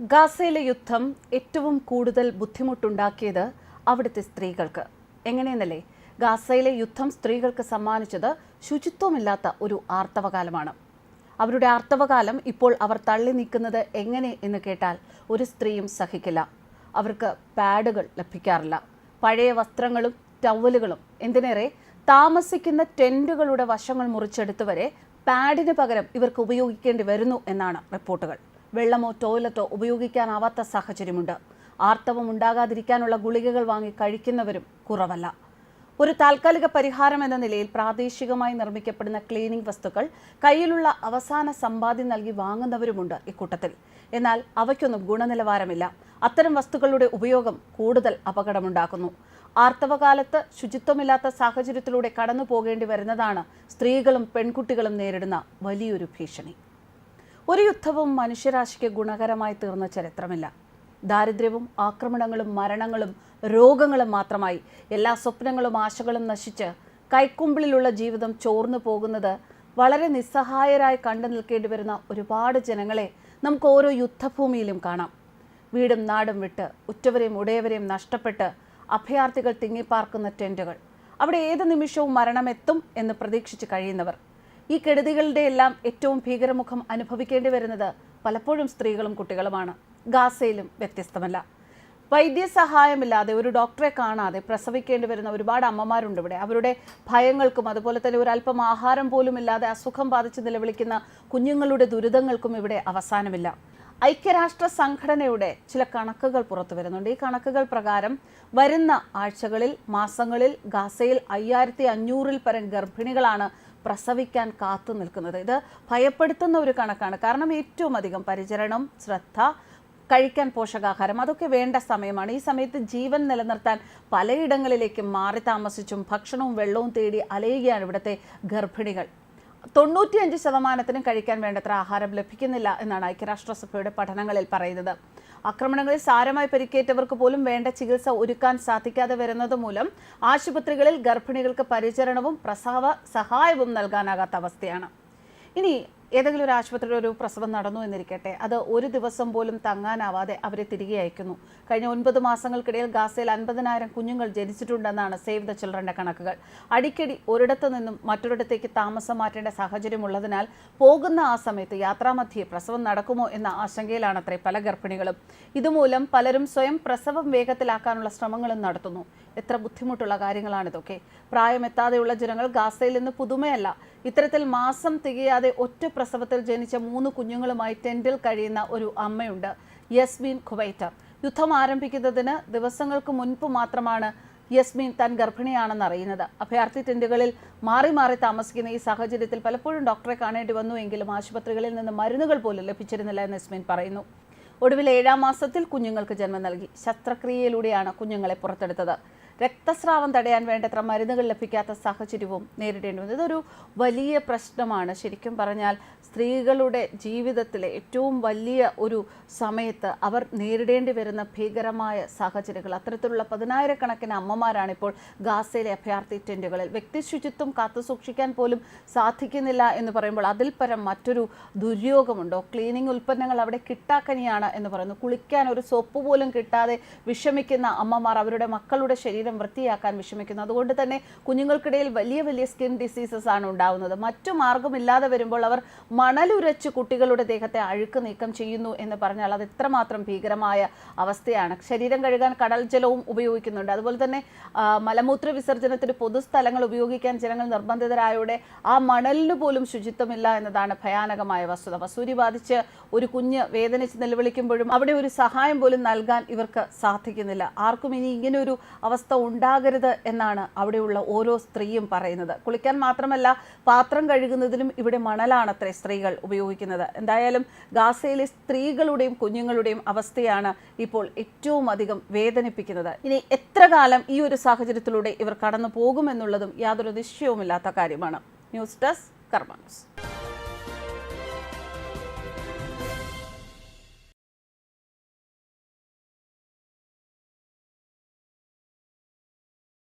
ഗാസയിലെ യുദ്ധം ഏറ്റവും കൂടുതൽ ബുദ്ധിമുട്ടുണ്ടാക്കിയത് അവിടുത്തെ സ്ത്രീകൾക്ക്. എങ്ങനെയെന്നല്ലേ? ഗാസയിലെ യുദ്ധം സ്ത്രീകൾക്ക് സമ്മാനിച്ചത് ശുചിത്വമില്ലാത്ത ഒരു ആർത്തവകാലമാണ്. അവരുടെ ആർത്തവകാലം ഇപ്പോൾ അവർ തള്ളി നീക്കുന്നത് എങ്ങനെ എന്ന് കേട്ടാൽ ഒരു സ്ത്രീയും സഹിക്കില്ല. അവർക്ക് പാഡുകൾ ലഭിക്കാറില്ല. പഴയ വസ്ത്രങ്ങളും ടവലുകളും എന്തിനേറെ താമസിക്കുന്ന ടെന്റുകളുടെ വശങ്ങൾ മുറിച്ചെടുത്തുവരെ പാഡിന് പകരം ഇവർക്ക് ഉപയോഗിക്കേണ്ടി വരുന്നു എന്നാണ് റിപ്പോർട്ടുകൾ. വെള്ളമോ ടോയ്ലറ്റോ ഉപയോഗിക്കാനാവാത്ത സാഹചര്യമുണ്ട്. ആർത്തവം ഉണ്ടാകാതിരിക്കാനുള്ള ഗുളികകൾ വാങ്ങി കഴിക്കുന്നവരും കുറവല്ല. ഒരു താൽക്കാലിക പരിഹാരം എന്ന നിലയിൽ പ്രാദേശികമായി നിർമ്മിക്കപ്പെടുന്ന ക്ലീനിംഗ് വസ്തുക്കൾ കയ്യിലുള്ള അവസാന സമ്പാദ്യം നൽകി വാങ്ങുന്നവരുമുണ്ട് ഇക്കൂട്ടത്തിൽ. എന്നാൽ അവയ്ക്കൊന്നും ഗുണനിലവാരമില്ല. അത്തരം വസ്തുക്കളുടെ ഉപയോഗം കൂടുതൽ അപകടമുണ്ടാക്കുന്നു. ആർത്തവകാലത്ത് ശുചിത്വമില്ലാത്ത സാഹചര്യത്തിലൂടെ കടന്നു പോകേണ്ടി വരുന്നതാണ് സ്ത്രീകളും പെൺകുട്ടികളും നേരിടുന്ന വലിയൊരു ഭീഷണി. ഒരു യുദ്ധവും മനുഷ്യരാശിക്ക് ഗുണകരമായി തീർന്ന ചരിത്രമില്ല. ദാരിദ്ര്യവും ആക്രമണങ്ങളും മരണങ്ങളും രോഗങ്ങളും മാത്രമായി എല്ലാ സ്വപ്നങ്ങളും ആശകളും നശിച്ച് കൈക്കുമ്പിളിലുള്ള ജീവിതം ചോർന്നു പോകുന്നത് വളരെ നിസ്സഹായരായി കണ്ടു നിൽക്കേണ്ടി വരുന്ന ഒരുപാട് ജനങ്ങളെ നമുക്ക് ഓരോ യുദ്ധഭൂമിയിലും കാണാം. വീടും നാടും വിട്ട് ഉറ്റവരെയും ഉടയവരെയും നഷ്ടപ്പെട്ട് അഭയാർത്ഥികൾ തിങ്ങിപ്പാർക്കുന്ന ടെന്റുകൾ അവിടെ ഏത് നിമിഷവും മരണമെത്തും എന്ന് പ്രതീക്ഷിച്ച് കഴിയുന്നവർ. ഈ കെടുതികളുടെ എല്ലാം ഏറ്റവും ഭീകരമുഖം അനുഭവിക്കേണ്ടി വരുന്നത് പലപ്പോഴും സ്ത്രീകളും കുട്ടികളുമാണ്. ഗാസയിലും വ്യത്യസ്തമല്ല. വൈദ്യസഹായമില്ലാതെ ഒരു ഡോക്ടറെ കാണാതെ പ്രസവിക്കേണ്ടി വരുന്ന ഒരുപാട് അമ്മമാരുണ്ട് ഇവിടെ. അവരുടെ ഭയങ്ങൾക്കും അതുപോലെ തന്നെ ഒരല്പം ആഹാരം പോലും ഇല്ലാതെ അസുഖം ബാധിച്ച് നിലവിളിക്കുന്ന കുഞ്ഞുങ്ങളുടെ ദുരിതങ്ങൾക്കും ഇവിടെ അവസാനമില്ല. ഐക്യരാഷ്ട്ര സംഘടനയുടെ ചില കണക്കുകൾ പുറത്തു വരുന്നുണ്ട്. ഈ കണക്കുകൾ പ്രകാരം വരുന്ന ആഴ്ചകളിൽ മാസങ്ങളിൽ ഗാസയിൽ അയ്യായിരത്തി അഞ്ഞൂറിൽ പരം ഗർഭിണികളാണ് പ്രസവിക്കാൻ കാത്തു നിൽക്കുന്നത്. ഇത് ഭയപ്പെടുത്തുന്ന ഒരു കണക്കാണ്. കാരണം ഏറ്റവും അധികം പരിചരണം ശ്രദ്ധ കഴിക്കാൻ പോഷകാഹാരം അതൊക്കെ വേണ്ട സമയമാണ്. ഈ സമയത്ത് ജീവൻ നിലനിർത്താൻ പലയിടങ്ങളിലേക്കും മാറി താമസിച്ചും ഭക്ഷണവും വെള്ളവും തേടി അലയുകയാണ് ഇവിടുത്തെ ഗർഭിണികൾ. തൊണ്ണൂറ്റിയഞ്ച് ശതമാനത്തിനും കഴിക്കാൻ വേണ്ടത്ര ആഹാരം ലഭിക്കുന്നില്ല എന്നാണ് ഐക്യരാഷ്ട്രസഭയുടെ പഠനങ്ങളിൽ പറയുന്നത്. ആക്രമണങ്ങളിൽ സാരമായി പരിക്കേറ്റവർക്ക് പോലും വേണ്ട ചികിത്സ ഒരുക്കാൻ സാധിക്കാതെ വരുന്നത് മൂലം ആശുപത്രികളിൽ ഗർഭിണികൾക്ക് പരിചരണവും പ്രസവ സഹായവും നൽകാനാകാത്ത അവസ്ഥയാണ്. ഇനി ഏതെങ്കിലും ഒരു ആശുപത്രിയിൽ ഒരു പ്രസവം നടന്നു എന്നിരിക്കട്ടെ അത് ഒരു ദിവസം പോലും തങ്ങാനാവാതെ അവരെ തിരികെ അയക്കുന്നു. കഴിഞ്ഞ ഒൻപത് മാസങ്ങൾക്കിടയിൽ ഗാസയിൽ അൻപതിനായിരം കുഞ്ഞുങ്ങൾ ജനിച്ചിട്ടുണ്ടെന്നാണ് സേവ് ദ ചിൽഡ്രന്റെ കണക്കുകൾ. അടിക്കടി ഒരിടത്തു നിന്നും മറ്റൊരിടത്തേക്ക് താമസം മാറ്റേണ്ട സാഹചര്യമുള്ളതിനാൽ പോകുന്ന ആ സമയത്ത് യാത്രാമധ്യേ പ്രസവം നടക്കുമോ എന്ന ആശങ്കയിലാണ് അത്രേ പല ഗർഭിണികളും. ഇതുമൂലം പലരും സ്വയം പ്രസവം വേഗത്തിലാക്കാനുള്ള ശ്രമങ്ങളും നടത്തുന്നു. എത്ര ബുദ്ധിമുട്ടുള്ള കാര്യങ്ങളാണിതൊക്കെ. പ്രായമെത്താതെയുള്ള ജനങ്ങൾ ഗാസയിൽ നിന്ന് പുതുമയല്ല. ഇത്തരത്തിൽ മാസം തികയാതെ ഒറ്റ പ്രസവത്തിൽ ജനിച്ച മൂന്ന് കുഞ്ഞുങ്ങളുമായി ടെന്റിൽ കഴിയുന്ന ഒരു അമ്മയുണ്ട്. യസ്മിൻ ഖുവൈറ്റർ യുദ്ധം ആരംഭിക്കുന്നതിന് ദിവസങ്ങൾക്ക് മുൻപ് മാത്രമാണ് യസ്മിൻ താൻ ഗർഭിണിയാണെന്ന് അറിയുന്നത്. അഭയാർത്ഥി ടെന്റുകളിൽ മാറി മാറി താമസിക്കുന്ന ഈ സാഹചര്യത്തിൽ പലപ്പോഴും ഡോക്ടറെ കാണേണ്ടി വന്നു എങ്കിലും ആശുപത്രികളിൽ നിന്ന് മരുന്നുകൾ പോലും ലഭിച്ചിരുന്നില്ല എന്ന് യസ്മിൻ പറയുന്നു. ഒടുവിൽ ഏഴാം മാസത്തിൽ കുഞ്ഞുങ്ങൾക്ക് ജന്മം നൽകി. ശസ്ത്രക്രിയയിലൂടെയാണ് കുഞ്ഞുങ്ങളെ പുറത്തെടുത്തത്. രക്തസ്രാവം തടയാൻ വേണ്ടത്ര മരുന്നുകൾ ലഭിക്കാത്ത സാഹചര്യവും നേരിടേണ്ടി വന്നു. ഇതൊരു വലിയ പ്രശ്നമാണ്. ശരിക്കും പറഞ്ഞാൽ സ്ത്രീകളുടെ ജീവിതത്തിലെ ഏറ്റവും വലിയ ഒരു സമയത്ത് അവർ നേരിടേണ്ടി വരുന്ന ഭീകരമായ സാഹചര്യങ്ങൾ. അത്തരത്തിലുള്ള പതിനായിരക്കണക്കിന് അമ്മമാരാണ് ഇപ്പോൾ ഗാസയിലെ അഭയാർത്ഥി ടെന്റുകളിൽ വ്യക്തി ശുചിത്വം കാത്തുസൂക്ഷിക്കാൻ പോലും സാധിക്കുന്നില്ല എന്ന് പറയുമ്പോൾ അതിൽ പരം മറ്റൊരു ദുര്യോഗമുണ്ടോ? ക്ലീനിങ് ഉൽപ്പന്നങ്ങൾ അവിടെ കിട്ടാക്കനിയാണ് എന്ന് പറയുന്നു. കുളിക്കാൻ ഒരു സോപ്പ് പോലും കിട്ടാതെ വിഷമിക്കുന്ന അമ്മമാർ അവരുടെ മക്കളുടെ ശരീരം വൃത്തിയാക്കാൻ വിഷമിക്കുന്നു. അതുകൊണ്ട് തന്നെ കുഞ്ഞുങ്ങൾക്കിടയിൽ വലിയ വലിയ സ്കിൻ ഡിസീസസ് ആണ് ഉണ്ടാവുന്നത്. മറ്റു മാർഗമില്ലാതെ വരുമ്പോൾ അവർ മണലുരച്ച് കുട്ടികളുടെ ദേഹത്തെ അഴുക്ക് നീക്കം ചെയ്യുന്നു എന്ന് പറഞ്ഞാൽ അത് എത്രമാത്രം ഭീകരമായ അവസ്ഥയാണ്. ശരീരം കഴുകാൻ കടൽ ജലവും ഉപയോഗിക്കുന്നുണ്ട്. അതുപോലെ തന്നെ മലമൂത്ര വിസർജനത്തിന് പൊതുസ്ഥലങ്ങൾ ഉപയോഗിക്കാൻ ജനങ്ങൾ നിർബന്ധിതരായോടെ ആ മണലിന് പോലും ശുചിത്വമില്ല എന്നതാണ് ഭയാനകമായ വസ്തുത. വസൂരി ബാധിച്ച് ഒരു കുഞ്ഞ് വേദനിച്ച് നിലവിളിക്കുമ്പോഴും അവിടെ ഒരു സഹായം പോലും നൽകാൻ ഇവർക്ക് സാധിക്കുന്നില്ല. ആർക്കും ഇനി ഇങ്ങനെ ഒരു അവസ്ഥ ഉണ്ടാകരുത് എന്നാണ് അവിടെയുള്ള ഓരോ സ്ത്രീയും പറയുന്നത്. കുളിക്കാൻ മാത്രമല്ല പാത്രം കഴുകുന്നതിലും ഇവിടെ മണലാണത്രേ സ്ത്രീകൾ ഉപയോഗിക്കുന്നത്. എന്തായാലും ഗാസയിലെ സ്ത്രീകളുടെയും കുഞ്ഞുങ്ങളുടെയും അവസ്ഥയാണ് ഇപ്പോൾ ഏറ്റവും അധികം വേദനിപ്പിക്കുന്നത്. ഇനി എത്ര കാലം ഈ ഒരു സാഹചര്യത്തിലൂടെ ഇവർ കടന്നു പോകുമെന്നുള്ളതും യാതൊരു നിശ്ചയവുമില്ലാത്ത കാര്യമാണ്. News desk Karma news.